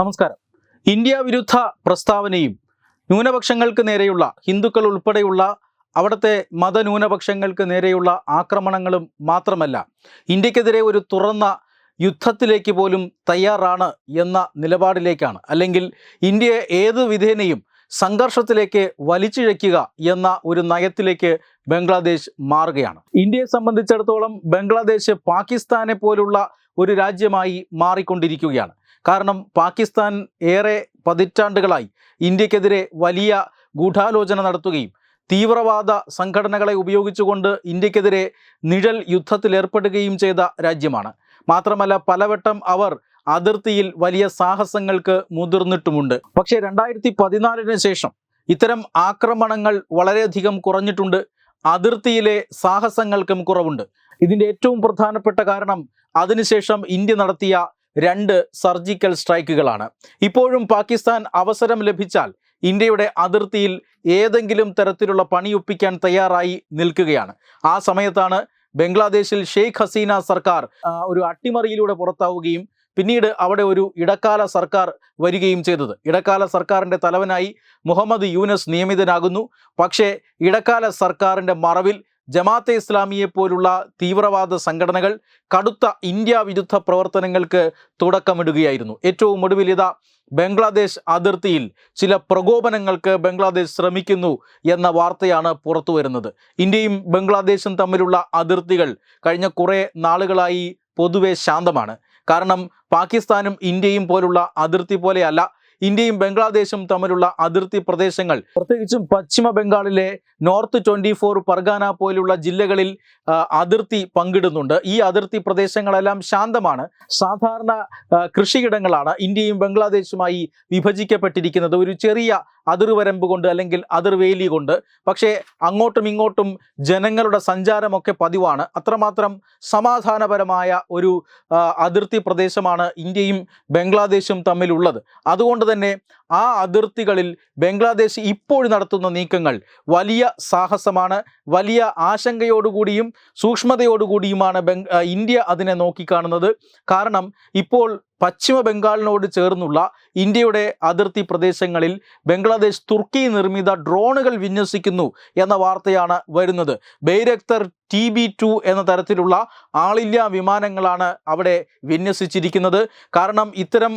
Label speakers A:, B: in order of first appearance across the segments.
A: നമസ്കാരം. ഇന്ത്യ വിരുദ്ധ പ്രസ്താവനയും ന്യൂനപക്ഷങ്ങൾക്ക് നേരെയുള്ള ഹിന്ദുക്കൾ ഉൾപ്പെടെയുള്ള അവിടുത്തെ മതന്യൂനപക്ഷങ്ങൾക്ക് നേരെയുള്ള ആക്രമണങ്ങളും മാത്രമല്ല ഇന്ത്യക്കെതിരെ ഒരു തുറന്ന യുദ്ധത്തിലേക്ക് പോലും തയ്യാറാണ് എന്ന നിലപാടിലേക്കാണ്. അല്ലെങ്കിൽ ഇന്ത്യയെ ഏത് വിധേനയും സംഘർഷത്തിലേക്ക് വലിച്ചിഴയ്ക്കുക എന്ന ഒരു നയത്തിലേക്ക് ബംഗ്ലാദേശ് മാറുകയാണ്. ഇന്ത്യയെ സംബന്ധിച്ചിടത്തോളം ബംഗ്ലാദേശ് പാകിസ്ഥാനെ പോലുള്ള ഒരു രാജ്യമായി മാറിക്കൊണ്ടിരിക്കുകയാണ്. കാരണം പാകിസ്ഥാൻ ഏറെ പതിറ്റാണ്ടുകളായി ഇന്ത്യക്കെതിരെ വലിയ ഗൂഢാലോചന നടത്തുകയും തീവ്രവാദ സംഘടനകളെ ഉപയോഗിച്ചുകൊണ്ട് ഇന്ത്യക്കെതിരെ നിഴൽ യുദ്ധത്തിലേർപ്പെടുകയും ചെയ്ത രാജ്യമാണ്. മാത്രമല്ല പലവട്ടം അവർ അതിർത്തിയിൽ വലിയ സാഹസങ്ങൾക്ക് മുതിർന്നിട്ടുമുണ്ട്. പക്ഷേ രണ്ടായിരത്തി പതിനാലിന് ശേഷം ഇത്തരം ആക്രമണങ്ങൾ വളരെയധികം കുറഞ്ഞിട്ടുണ്ട്. അതിർത്തിയിലെ സാഹസങ്ങൾക്കും കുറവുണ്ട്. ഇതിന്റെ ഏറ്റവും പ്രധാനപ്പെട്ട കാരണം അതിനുശേഷം ഇന്ത്യ നടത്തിയ രണ്ട് സർജിക്കൽ സ്ട്രൈക്കുകളാണ്. ഇപ്പോഴും പാകിസ്ഥാൻ അവസരം ലഭിച്ചാൽ ഇന്ത്യയുടെ അതിർത്തിയിൽ ഏതെങ്കിലും തരത്തിലുള്ള പണിയൊപ്പിക്കാൻ തയ്യാറായി നിൽക്കുകയാണ്. ആ സമയത്താണ് ബംഗ്ലാദേശിൽ ഷെയ്ഖ് ഹസീന സർക്കാർ ഒരു അട്ടിമറിയിലൂടെ പുറത്താവുകയും പിന്നീട് അവിടെ ഒരു ഇടക്കാല സർക്കാർ വരികയും ചെയ്തത്. ഇടക്കാല സർക്കാരിന്റെ തലവനായി മുഹമ്മദ് യൂനസ് നിയമിതനാകുന്നു. പക്ഷേ ഇടക്കാല സർക്കാരിന്റെ മറവിൽ ജമാഅത്തെ ഇസ്ലാമിയെ പോലുള്ള തീവ്രവാദ സംഘടനകൾ കടുത്ത ഇന്ത്യ വിരുദ്ധ പ്രവർത്തനങ്ങൾക്ക് തുടക്കമിടുകയായിരുന്നു. ഏറ്റവും ഒടുവിൽ ഇതാ ബംഗ്ലാദേശ് അതിർത്തിയിൽ ചില പ്രകോപനങ്ങൾക്ക് ബംഗ്ലാദേശ് ശ്രമിക്കുന്നു എന്ന വാർത്തയാണ് പുറത്തു വരുന്നത്. ഇന്ത്യയും ബംഗ്ലാദേശും തമ്മിലുള്ള അതിർത്തികൾ കഴിഞ്ഞ കുറേ നാളുകളായി പൊതുവെ ശാന്തമാണ്. കാരണം പാകിസ്ഥാനും ഇന്ത്യയും പോലുള്ള അതിർത്തി പോലെയല്ല ഇന്ത്യയും ബംഗ്ലാദേശും തമ്മിലുള്ള അതിർത്തി പ്രദേശങ്ങൾ. പ്രത്യേകിച്ചും പശ്ചിമ ബംഗാളിലെ നോർത്ത് ട്വന്റി ഫോർ പർഗാന പോലുള്ള ജില്ലകളിൽ അതിർത്തി പങ്കിടുന്നുണ്ട്. ഈ അതിർത്തി പ്രദേശങ്ങളെല്ലാം ശാന്തമാണ്. സാധാരണ കൃഷിയിടങ്ങളാണ് ഇന്ത്യയും ബംഗ്ലാദേശുമായി വിഭജിക്കപ്പെട്ടിരിക്കുന്നത്. ഒരു ചെറിയ അതിർവരമ്പ് കൊണ്ട് അല്ലെങ്കിൽ അതിർവേലി കൊണ്ട് പക്ഷേ അങ്ങോട്ടും ഇങ്ങോട്ടും ജനങ്ങളുടെ സഞ്ചാരമൊക്കെ പതിവാണ്. അത്രമാത്രം സമാധാനപരമായ ഒരു അതിർത്തി പ്രദേശമാണ് ഇന്ത്യയും ബംഗ്ലാദേശും തമ്മിലുള്ളത്. അതുകൊണ്ട് തന്നെ ആ അതിർത്തികളിൽ ബംഗ്ലാദേശ് ഇപ്പോൾ നടത്തുന്ന നീക്കങ്ങൾ വലിയ സാഹസമാണ്. വലിയ ആശങ്കയോടുകൂടിയും സൂക്ഷ്മതയോടുകൂടിയുമാണ് ബംഗ് ഇന്ത്യ അതിനെ നോക്കിക്കാണുന്നത്. കാരണം ഇപ്പോൾ പശ്ചിമ ബംഗാളിനോട് ചേർന്നുള്ള ഇന്ത്യയുടെ അതിർത്തി പ്രദേശങ്ങളിൽ ബംഗ്ലാദേശ് തുർക്കി നിർമ്മിത ഡ്രോണുകൾ വിന്യസിക്കുന്നു എന്ന വാർത്തയാണ് വരുന്നത്. ബൈരക്തർ ടി ബി ടു എന്ന തരത്തിലുള്ള ആളില്ലാ വിമാനങ്ങളാണ് അവിടെ വിന്യസിച്ചിരിക്കുന്നത്. കാരണം ഇത്തരം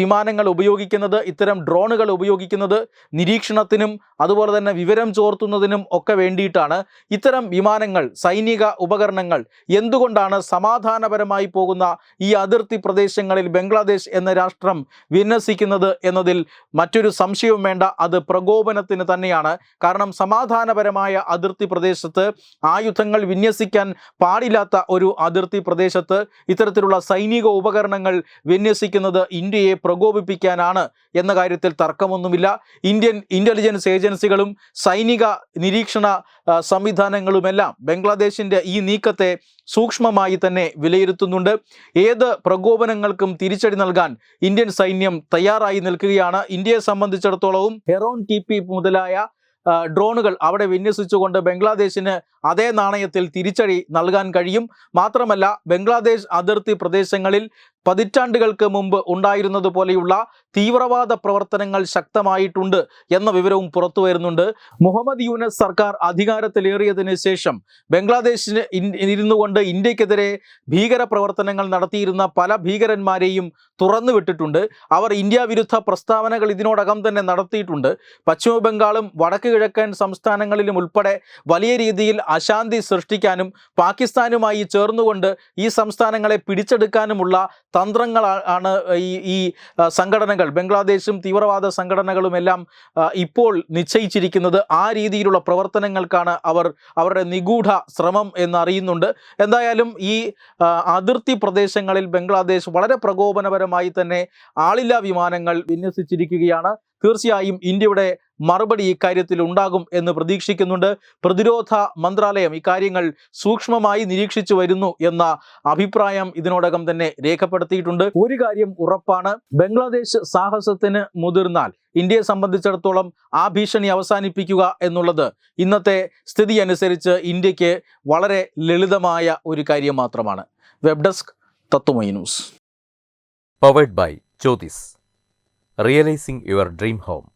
A: വിമാനങ്ങൾ ഉപയോഗിക്കുന്നത് ഇത്തരം ഡ്രോണുകൾ ഉപയോഗിക്കുന്നത് നിരീക്ഷണത്തിനും അതുപോലെ തന്നെ വിവരം ചോർത്തുന്നതിനും ഒക്കെ വേണ്ടിയിട്ടാണ്. ഇത്തരം വിമാനങ്ങൾ സൈനിക ഉപകരണങ്ങൾ എന്തുകൊണ്ടാണ് സമാധാനപരമായി പോകുന്ന ഈ അതിർത്തി പ്രദേശങ്ങളിൽ ബംഗ്ലാദേശ് എന്ന രാഷ്ട്രം വിന്യസിക്കുന്നത് എന്നതിൽ മറ്റൊരു സംശയവും വേണ്ട. അത് പ്രകോപനത്തിന് തന്നെയാണ്. കാരണം സമാധാനപരമായ അതിർത്തി പ്രദേശത്ത് ആയുധങ്ങൾ വിന്യസിക്കാൻ പാടില്ലാത്ത ഒരു അതിർത്തി പ്രദേശത്ത് ഇത്തരത്തിലുള്ള സൈനിക ഉപകരണങ്ങൾ വിന്യസിക്കുന്നത് ഇന്ത്യയെ പ്രകോപിപ്പിക്കാനാണ് എന്ന കാര്യത്തിൽ തർക്കമൊന്നുമില്ല. ഇന്ത്യൻ ഇന്റലിജൻസ് ഏജൻസികളും സൈനിക നിരീക്ഷണ സംവിധാനങ്ങളുമെല്ലാം ബംഗ്ലാദേശിന്റെ ഈ നീക്കത്തെ സൂക്ഷ്മമായി തന്നെ വിലയിരുത്തുന്നുണ്ട്. ഏത് പ്രകോപനങ്ങൾക്കും തിരിച്ചടി നൽകാൻ ഇന്ത്യൻ സൈന്യം തയ്യാറായി നിൽക്കുകയാണ്. ഇന്ത്യയെ സംബന്ധിച്ചിടത്തോളവും ഹെറോൺ ടി മുതലായ ഡ്രോണുകൾ അവിടെ വിന്യസിച്ചുകൊണ്ട് ബംഗ്ലാദേശിന് അതേ നാണയത്തിൽ തിരിച്ചടി നൽകാൻ കഴിയും. മാത്രമല്ല ബംഗ്ലാദേശ് അതിർത്തി പ്രദേശങ്ങളിൽ പതിറ്റാണ്ടുകൾക്ക് മുമ്പ് ഉണ്ടായിരുന്നത് പോലെയുള്ള തീവ്രവാദ പ്രവർത്തനങ്ങൾ ശക്തമായിട്ടുണ്ട് എന്ന വിവരവും പുറത്തു വരുന്നുണ്ട്. മുഹമ്മദ് യൂനസ് സർക്കാർ അധികാരത്തിലേറിയതിനു ശേഷം ബംഗ്ലാദേശിന് ഇൻ- ഇരുന്നു കൊണ്ട് ഇന്ത്യക്കെതിരെ ഭീകര പ്രവർത്തനങ്ങൾ നടത്തിയിരുന്ന പല ഭീകരന്മാരെയും തുറന്നു വിട്ടിട്ടുണ്ട്. അവർ ഇന്ത്യ വിരുദ്ധ പ്രസ്താവനകൾ ഇതിനോടകം തന്നെ നടത്തിയിട്ടുണ്ട്. പശ്ചിമ ബംഗാളും വടക്ക് കിഴക്കൻ സംസ്ഥാനങ്ങളിലും ഉൾപ്പെടെ വലിയ രീതിയിൽ അശാന്തി സൃഷ്ടിക്കാനും പാകിസ്ഥാനുമായി ചേർന്നുകൊണ്ട് ഈ സംസ്ഥാനങ്ങളെ പിടിച്ചെടുക്കാനുമുള്ള തന്ത്രങ്ങൾ ആണ് ഈ ഈ സംഘടനകൾ. ബംഗ്ലാദേശും തീവ്രവാദ സംഘടനകളുമെല്ലാം എല്ലാം ഇപ്പോൾ നിശ്ചയിച്ചിരിക്കുന്നത് ആ രീതിയിലുള്ള പ്രവർത്തനങ്ങൾക്കാണ് അവർ അവരുടെ നിഗൂഢ ശ്രമം എന്നറിയുന്നുണ്ട്. എന്തായാലും ഈ അതിർത്തി പ്രദേശങ്ങളിൽ ബംഗ്ലാദേശ് വളരെ പ്രകോപനപരമായി തന്നെ ആളില്ലാ വിമാനങ്ങൾ വിന്യസിച്ചിരിക്കുകയാണ്. തീർച്ചയായും ഇന്ത്യയുടെ മറുപടി ഇക്കാര്യത്തിൽ ഉണ്ടാകും എന്ന് പ്രതീക്ഷിക്കുന്നുണ്ട്. പ്രതിരോധ മന്ത്രാലയം ഇക്കാര്യങ്ങൾ സൂക്ഷ്മമായി നിരീക്ഷിച്ചു വരുന്നു എന്ന അഭിപ്രായം ഇതിനോടകം തന്നെ രേഖപ്പെടുത്തിയിട്ടുണ്ട്. ഒരു കാര്യം ഉറപ്പാണ്. ബംഗ്ലാദേശ് സാഹസത്തിന് മുതിർന്നാൽ ഇന്ത്യയെ സംബന്ധിച്ചിടത്തോളം ആ ഭീഷണി അവസാനിപ്പിക്കുക എന്നുള്ളത് ഇന്നത്തെ സ്ഥിതി അനുസരിച്ച് ഇന്ത്യയ്ക്ക് വളരെ ലളിതമായ ഒരു കാര്യം മാത്രമാണ്. Web desk Tatwamayi news.
B: Powered by Jyothis. Realising your dream home.